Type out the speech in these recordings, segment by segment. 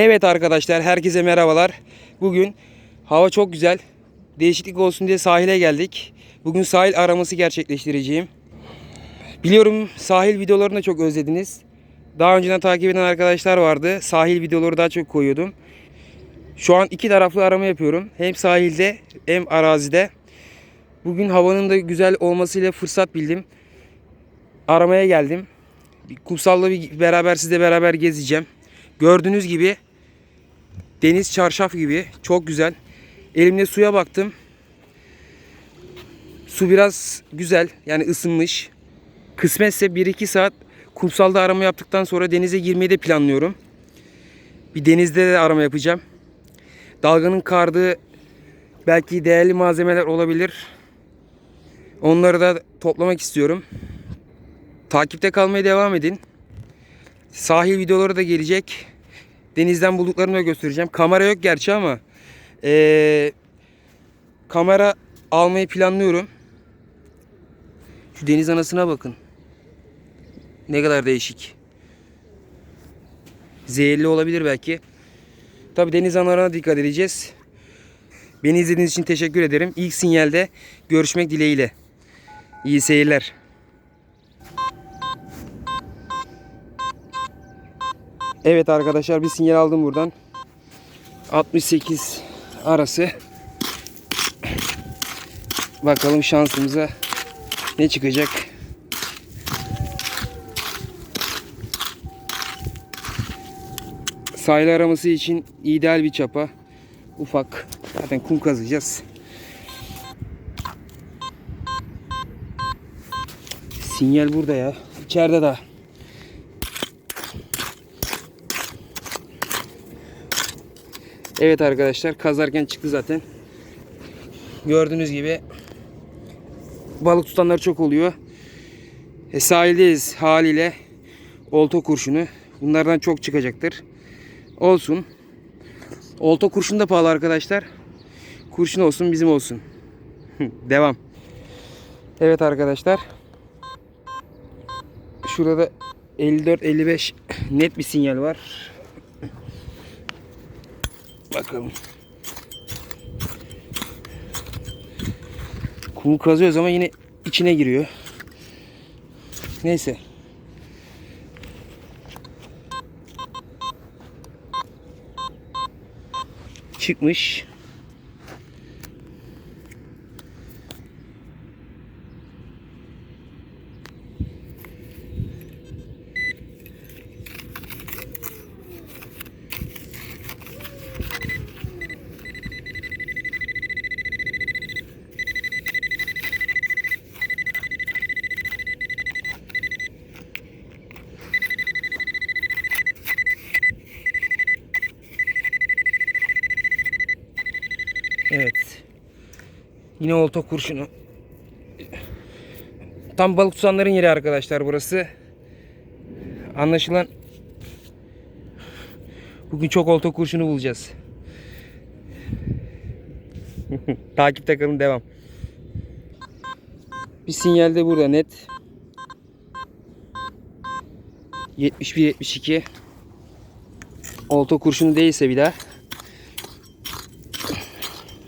Evet arkadaşlar herkese merhabalar. Bugün hava çok güzel. Değişiklik olsun diye sahile geldik. Bugün sahil araması gerçekleştireceğim. Biliyorum sahil videolarını da çok özlediniz. Daha önceden takip eden arkadaşlar vardı. Sahil videoları daha çok koyuyordum. Şu an iki taraflı arama yapıyorum. Hem sahilde hem arazide. Bugün havanın da güzel olmasıyla fırsat bildim. Aramaya geldim. Kumsalla bir beraber sizle beraber gezeceğim. Gördüğünüz gibi deniz çarşaf gibi çok güzel. Elimde suya baktım. Su biraz güzel yani ısınmış. Kısmetse 1-2 saat kumsalda arama yaptıktan sonra denize girmeyi de planlıyorum. Bir denizde de arama yapacağım. Dalganın kardığı belki değerli malzemeler olabilir. Onları da toplamak istiyorum. Takipte kalmaya devam edin. Sahil videoları da gelecek. Denizden bulduklarımı da göstereceğim. Kamera yok gerçi ama eee, kamera almayı planlıyorum. Şu deniz anasına bakın. Ne kadar değişik. Zehirli olabilir belki. Tabi deniz analarına dikkat edeceğiz. Beni izlediğiniz için teşekkür ederim. İlk sinyalde görüşmek dileğiyle. İyi seyirler. Evet arkadaşlar bir sinyal aldım buradan. 68 arası. Bakalım şansımıza ne çıkacak. Sahil araması için ideal bir çapa. Ufak. Zaten kum kazacağız. Sinyal burada ya. İçeride daha. Evet arkadaşlar kazarken çıktı zaten. Gördüğünüz gibi balık tutanlar çok oluyor. E, sahildeyiz haliyle olta kurşunu. Bunlardan çok çıkacaktır. Olsun. Olta kurşun da pahalı arkadaşlar. Kurşun olsun bizim olsun. Devam. Evet arkadaşlar. Şurada 54-55 net bir sinyal var. Bakalım. Kumu kazıyoruz ama yine içine giriyor. Neyse. Çıkmış. Evet. Yine olta kurşunu. Tam balık tutanların yeri arkadaşlar burası. Anlaşılan bugün çok olta kurşunu bulacağız. Takipte kalın devam. Bir sinyal de burada net. 71 72 olta kurşunu değilse bir daha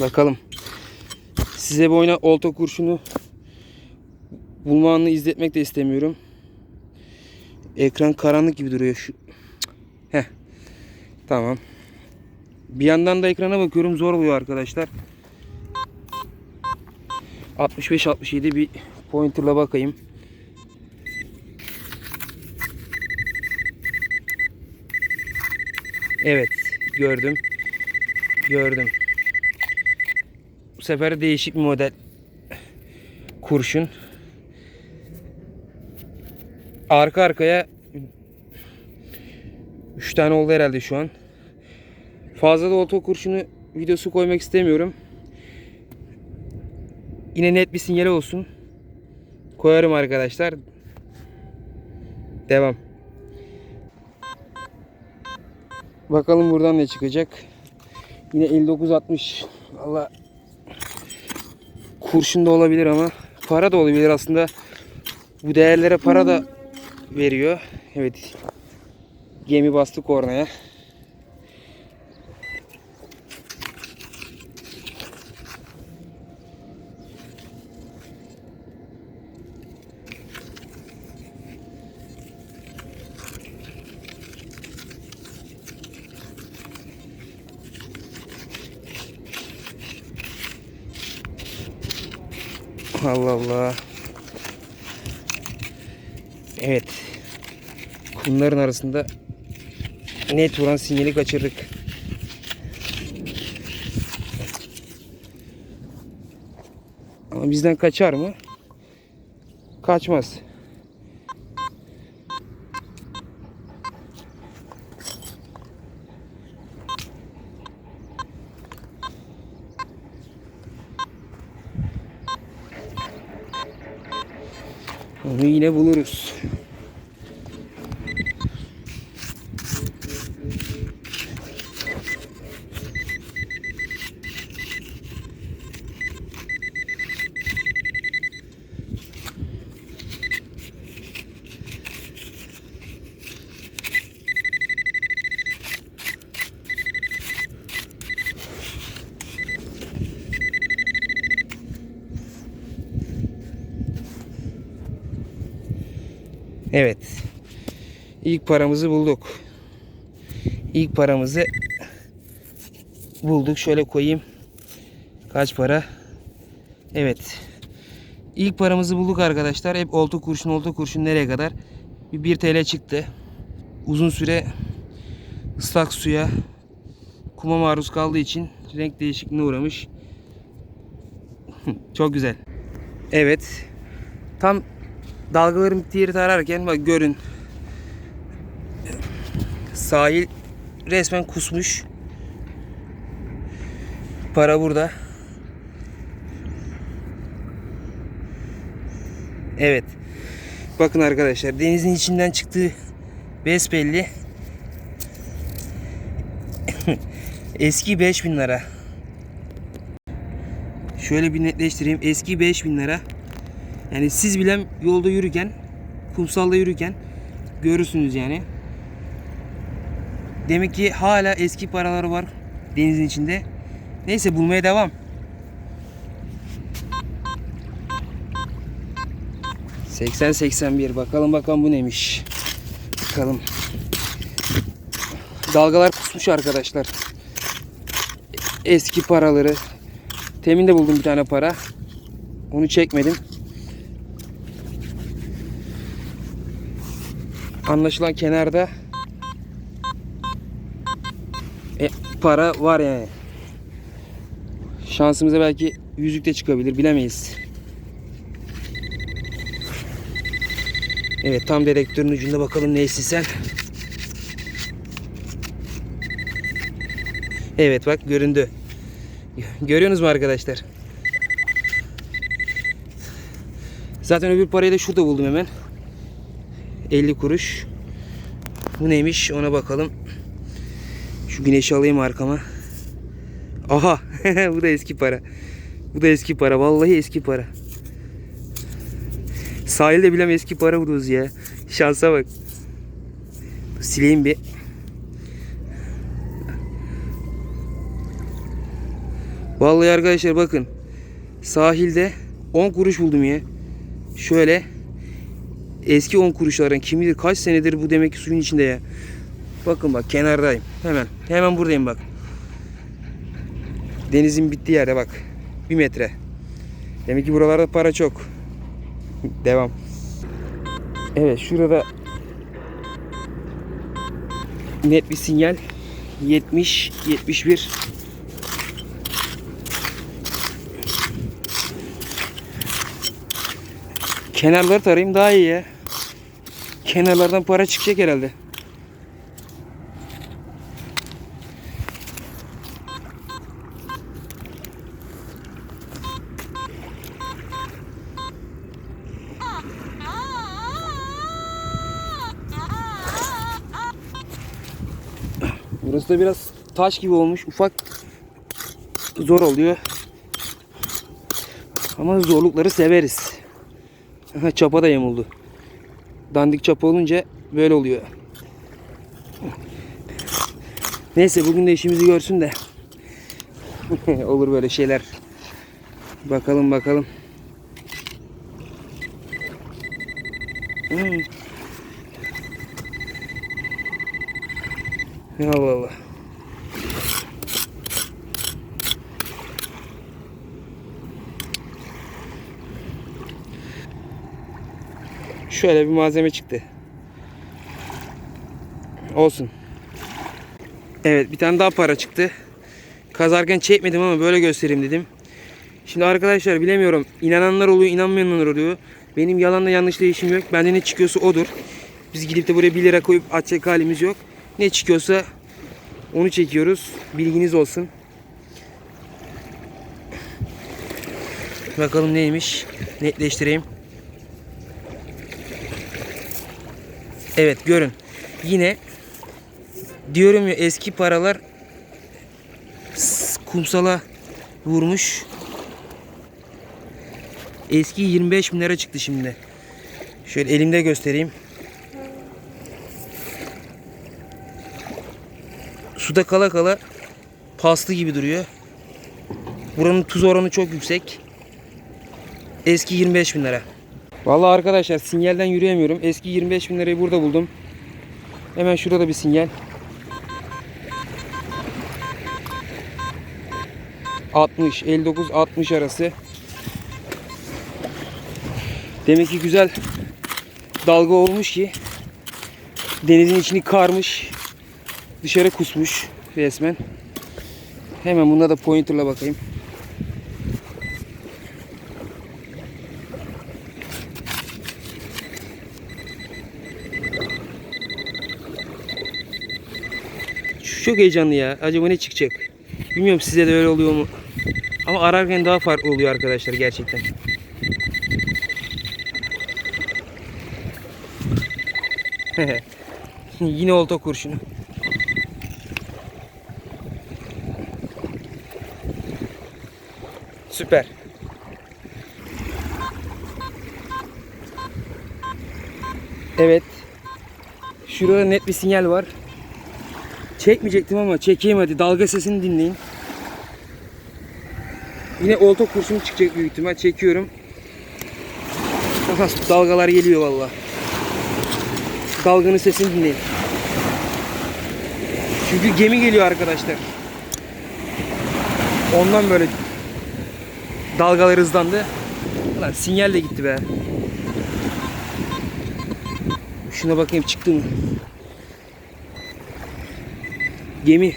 Bakalım. Size bu oyuna olta kurşunu bulma anını izletmek de istemiyorum. Ekran karanlık gibi duruyor şu. Heh. Tamam. Bir yandan da ekrana bakıyorum zor oluyor arkadaşlar. 65 67 bir pointerla bakayım. Evet, gördüm. Gördüm. Bu sefer değişik bir model kurşun. Arka arkaya 3 tane oldu herhalde şu an. Fazla da olta kurşunu videosu koymak istemiyorum. Yine net bir sinyal olsun. Koyarım arkadaşlar. Devam. Bakalım buradan ne çıkacak. Yine 59-60. Valla kurşun da olabilir ama para da olabilir aslında. Bu değerlere para da veriyor. Evet. Gemi bastı kornaya. Allah Allah. Evet. Kumların arasında net vuran sinyali kaçırdık. Ama bizden kaçar mı? Kaçmaz. Yine buluruz. Evet. İlk paramızı bulduk. İlk paramızı bulduk. Şöyle koyayım. Kaç para? Evet. İlk paramızı bulduk arkadaşlar. Hep oltu kurşun oltu kurşun nereye kadar? Bir 1 TL çıktı. Uzun süre ıslak suya kuma maruz kaldığı için renk değişikliğine uğramış. Çok güzel. Evet. Tam dalgaların bittiği yeri tararken bak görün. Sahil resmen kusmuş. Para burada. Evet. Bakın arkadaşlar denizin içinden çıktığı besbelli. Eski 5000 lira. Şöyle bir netleştireyim. Eski 5000 lira. Yani siz bile yolda yürürken, kumsalda yürürken görürsünüz yani. Demek ki hala eski paraları var denizin içinde. Neyse bulmaya devam. ...80-81 bakalım bakalım bu neymiş. Bakalım. Dalgalar kusmuş arkadaşlar. Eski paraları. Temin de buldum bir tane para. Onu çekmedim. Anlaşılan kenarda e, para var yani. Şansımıza belki yüzük de çıkabilir bilemeyiz. Evet tam dedektörün ucunda bakalım neysin sen. Evet bak göründü. Görüyorsunuz mu arkadaşlar? Zaten öbür parayı da şurada buldum hemen. 50 kuruş. Bu neymiş ona bakalım. Şu güneşi alayım arkama. Aha bu da eski para. Bu da eski para. Vallahi eski para. Sahilde bilem eski para buluruz ya. Şansa bak. Sileyim bir. Vallahi arkadaşlar bakın. Sahilde 10 kuruş buldum ya. Şöyle eski 10 kuruşların kim bilir kaç senedir bu demek ki suyun içinde ya. Bakın bak kenardayım. Hemen. Hemen buradayım bak. Denizin bittiği yerde bak. Bir metre. Demek ki buralarda para çok. Devam. Evet şurada net bir sinyal. 70 71 Kenarları tarayayım daha iyi ya. Kenarlardan para çıkacak herhalde. Burası da biraz taş gibi olmuş. Ufak zor oluyor. Ama zorlukları severiz. Çapa da yamuldu. Dandik çapa olunca böyle oluyor. Neyse bugün de işimizi görsün de. Olur böyle şeyler. Bakalım bakalım. Hmm. Allah Allah. Şöyle bir malzeme çıktı. Olsun. Evet bir tane daha para çıktı. Kazarken çekmedim ama böyle göstereyim dedim. Şimdi arkadaşlar bilemiyorum. İnananlar oluyor, inanmayanlar oluyor. Benim yalanla yanlışla işim yok. Bende ne çıkıyorsa odur. Biz gidip de buraya 1 lira koyup atacak halimiz yok. Ne çıkıyorsa onu çekiyoruz. Bilginiz olsun. Bakalım neymiş. Netleştireyim. Evet görün. Yine diyorum ya eski paralar kumsala vurmuş. Eski 25 bin lira çıktı şimdi. Şöyle elimde göstereyim. Suda kala kala paslı gibi duruyor. Buranın tuz oranı çok yüksek. Eski 25 bin lira. Vallahi arkadaşlar sinyalden yürüyemiyorum. Eski 25 bin lirayı burada buldum. Hemen şurada bir sinyal. 60, 59, 60 arası. Demek ki güzel dalga olmuş ki denizin içini karmış. Dışarı kusmuş resmen. Hemen bunda da pointerla bakayım. Çok heyecanlı ya. Acaba ne çıkacak? Bilmiyorum size de öyle oluyor mu? Ama ararken daha farklı oluyor arkadaşlar gerçekten. Yine olta kurşunu. Süper. Evet. Şurada net bir sinyal var. Çekmeyecektim ama çekeyim hadi. Dalga sesini dinleyin. Yine olta kurşunu çıkacak büyük ihtimal. Çekiyorum. Aha, dalgalar geliyor valla. Dalganın sesini dinleyin. Çünkü gemi geliyor arkadaşlar. Ondan böyle dalgalar hızlandı. Lan sinyal de gitti be. Şuna bakayım çıktı mı? Gemi.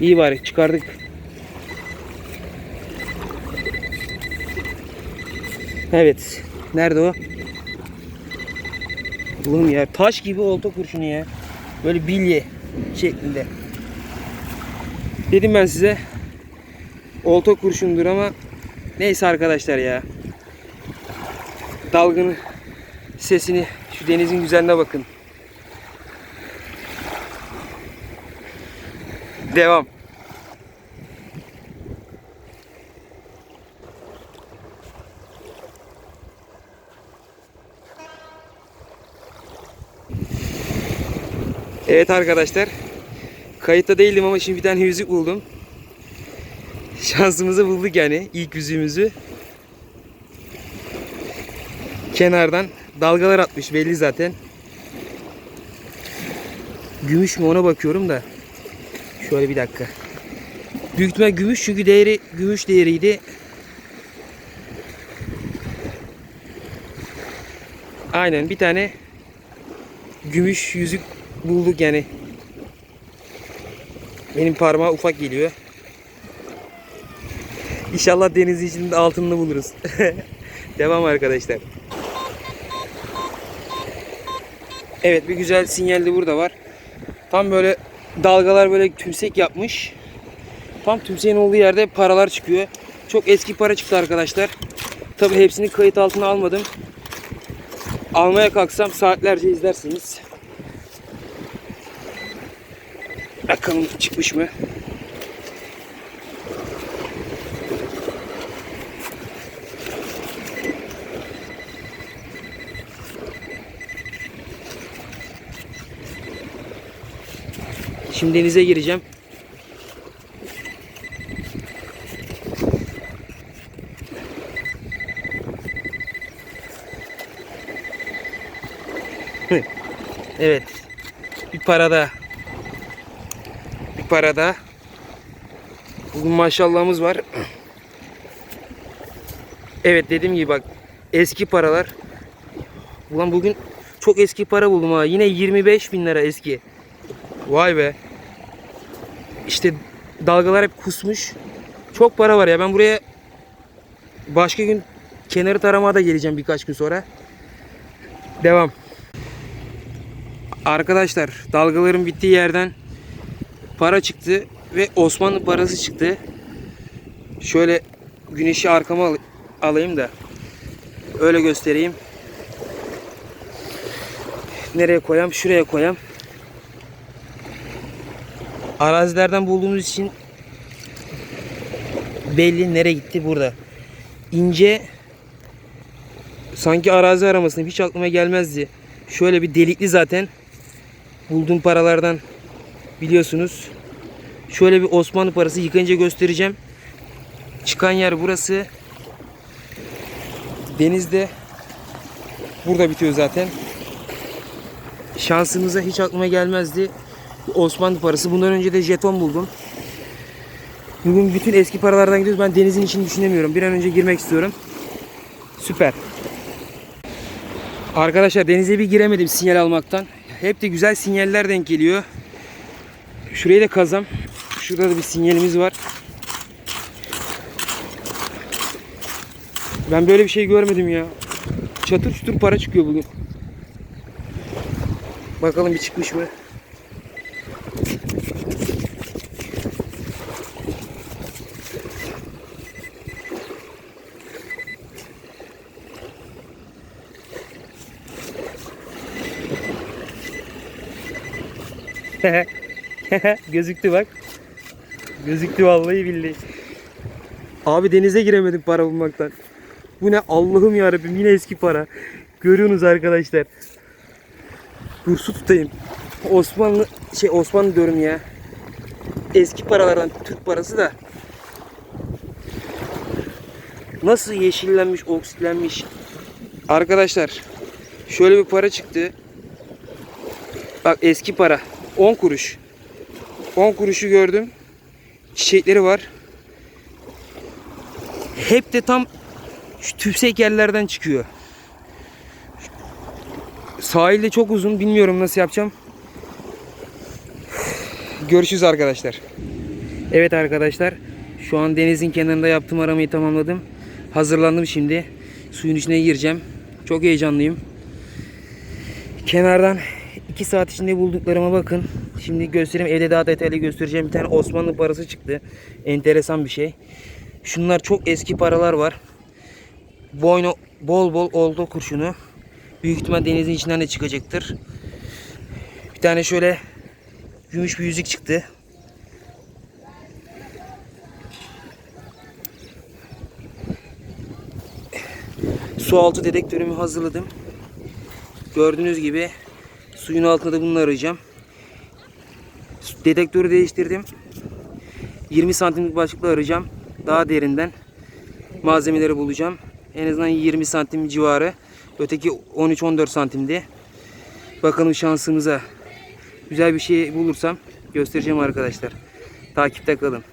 İyi bari çıkardık. Evet. Nerede o? Oğlum ya taş gibi olta kurşunu ya. Böyle bilye şeklinde. Dedim ben size olta kurşundur ama neyse arkadaşlar ya. Dalgını sesini şu denizin güzelliğine bakın. Devam. Evet arkadaşlar. Kayıtta değildim ama şimdi bir tane yüzük buldum. Şansımızı bulduk yani ilk yüzüğümüzü. Kenardan dalgalar atmış belli zaten. Gümüş mü ona bakıyorum da. Şöyle bir dakika. Büyük ihtimal gümüş çünkü değeri gümüş değeriydi. Aynen bir tane gümüş yüzük bulduk yani. Benim parmağı ufak geliyor. İnşallah deniz içinde altınını buluruz. Devam arkadaşlar. Evet bir güzel sinyal de burada var. Tam böyle dalgalar böyle tümsek yapmış. Tam tümseğin olduğu yerde paralar çıkıyor. Çok eski para çıktı arkadaşlar. Tabi hepsini kayıt altına almadım. Almaya kalksam saatlerce izlersiniz. Bakalım çıkmış mı? Şimdi denize gireceğim. evet. Bir para daha. Bir para daha. Bugün maşallahımız var. Evet dediğim gibi bak eski paralar Ulan bugün çok eski para buldum ha. Yine 25 bin lira eski. Vay be. İşte dalgalar hep kusmuş. Çok para var ya. Ben buraya başka gün kenarı taramaya da geleceğim birkaç gün sonra. Devam. Arkadaşlar dalgaların bittiği yerden para çıktı ve Osmanlı parası çıktı. Şöyle güneşi arkama al- alayım da öyle göstereyim. Nereye koyayım? Şuraya koyayım. Arazilerden bulduğumuz için belli nereye gitti burada. İnce sanki arazi aramasını hiç aklıma gelmezdi. Şöyle bir delikli zaten. Bulduğum paralardan biliyorsunuz. Şöyle bir Osmanlı parası yıkayınca göstereceğim. Çıkan yer burası. Denizde burada bitiyor zaten. Şansımıza hiç aklıma gelmezdi. Osmanlı parası. Bundan önce de jeton buldum. Bugün bütün eski paralardan gidiyoruz. Ben denizin içini düşünemiyorum. Bir an önce girmek istiyorum. Süper. Arkadaşlar denize bir giremedim sinyal almaktan. Hep de güzel sinyaller denk geliyor. Şurayı da kazam. Şurada da bir sinyalimiz var. Ben böyle bir şey görmedim ya. Çatır çutur para çıkıyor bugün. Bakalım bir çıkmış mı? Gözüktü bak. Gözüktü vallahi billahi. Abi denize giremedim para bulmaktan. Bu ne Allah'ım yarabbim yine eski para. Görüyorsunuz arkadaşlar. Dur su tutayım. Osmanlı şey Osmanlı diyorum ya. Eski paralardan Türk parası da. Nasıl yeşillenmiş, oksitlenmiş. Arkadaşlar şöyle bir para çıktı. Bak eski para. 10 kuruş. 10 kuruşu gördüm. Çiçekleri var. Hep de tam şu tüpsek yerlerden çıkıyor. Sahilde çok uzun. Bilmiyorum nasıl yapacağım. Görüşürüz arkadaşlar. Evet arkadaşlar. Şu an denizin kenarında yaptığım aramayı tamamladım. Hazırlandım şimdi. Suyun içine gireceğim. Çok heyecanlıyım. Kenardan 2 saat içinde bulduklarıma bakın. Şimdi göstereyim. Evde daha detaylı göstereceğim. Bir tane Osmanlı parası çıktı. Enteresan bir şey. Şunlar çok eski paralar var. Boynu bol bol oldu kurşunu. Büyük ihtimal denizin içinden de çıkacaktır. Bir tane şöyle gümüş bir yüzük çıktı. Su altı dedektörümü hazırladım. Gördüğünüz gibi suyun altında da bunları arayacağım. Dedektörü değiştirdim. 20 santimlik başlıkla arayacağım. Daha derinden malzemeleri bulacağım. En azından 20 santim civarı. Öteki 13-14 santimdi. Bakalım şansımıza. Güzel bir şey bulursam göstereceğim arkadaşlar. Takipte kalın.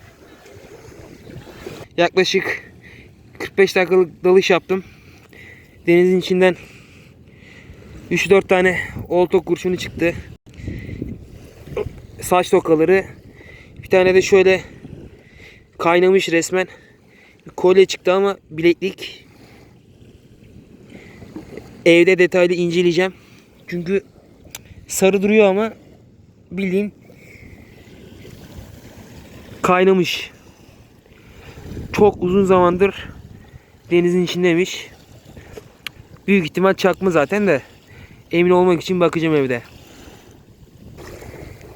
Yaklaşık 45 dakikalık dalış yaptım. Denizin içinden 3-4 tane olta kurşunu çıktı. Saç tokaları. Bir tane de şöyle kaynamış resmen. Kolye çıktı ama bileklik. Evde detaylı inceleyeceğim. Çünkü sarı duruyor ama bildiğin kaynamış. Çok uzun zamandır denizin içindeymiş. Büyük ihtimal çakma zaten de emin olmak için bakacağım evde.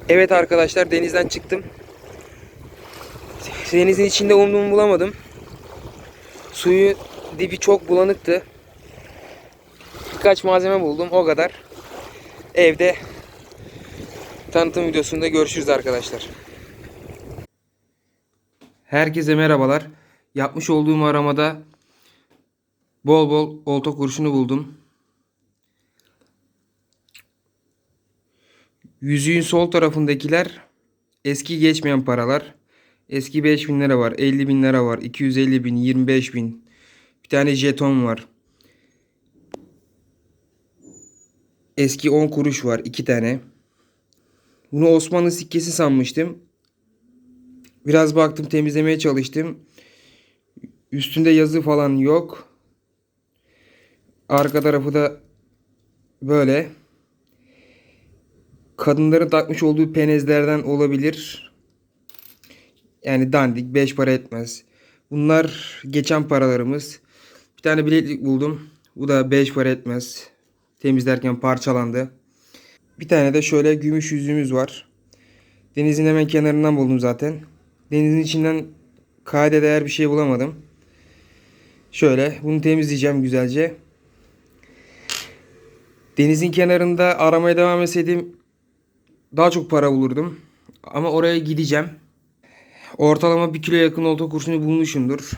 Evet arkadaşlar denizden çıktım. Denizin içinde umduğumu bulamadım. Suyu dibi çok bulanıktı. Birkaç malzeme buldum o kadar. Evde tanıtım videosunda görüşürüz arkadaşlar. Herkese merhabalar. Yapmış olduğum aramada bol bol olta kurşunu buldum. Yüzüğün sol tarafındakiler eski geçmeyen paralar. Eski 5000 lira var, 50 bin lira var, 250 bin, 25 bin. Bir tane jeton var. Eski 10 kuruş var. iki tane. Bunu Osmanlı sikkesi sanmıştım. Biraz baktım temizlemeye çalıştım. Üstünde yazı falan yok. Arka tarafı da böyle. Kadınların takmış olduğu penezlerden olabilir. Yani dandik 5 para etmez. Bunlar geçen paralarımız. Bir tane bileklik buldum. Bu da 5 para etmez. Temizlerken parçalandı. Bir tane de şöyle gümüş yüzüğümüz var. Denizin hemen kenarından buldum zaten. Denizin içinden kayda değer bir şey bulamadım. Şöyle bunu temizleyeceğim güzelce. Denizin kenarında aramaya devam etseydim daha çok para bulurdum. Ama oraya gideceğim. Ortalama bir kilo yakın olta kurşunu bulmuşumdur.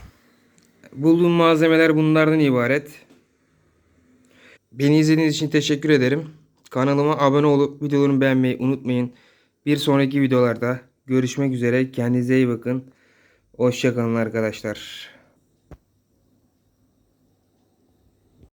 Bulduğum malzemeler bunlardan ibaret. Beni izlediğiniz için teşekkür ederim. Kanalıma abone olup videolarımı beğenmeyi unutmayın. Bir sonraki videolarda görüşmek üzere. Kendinize iyi bakın. Hoşçakalın arkadaşlar.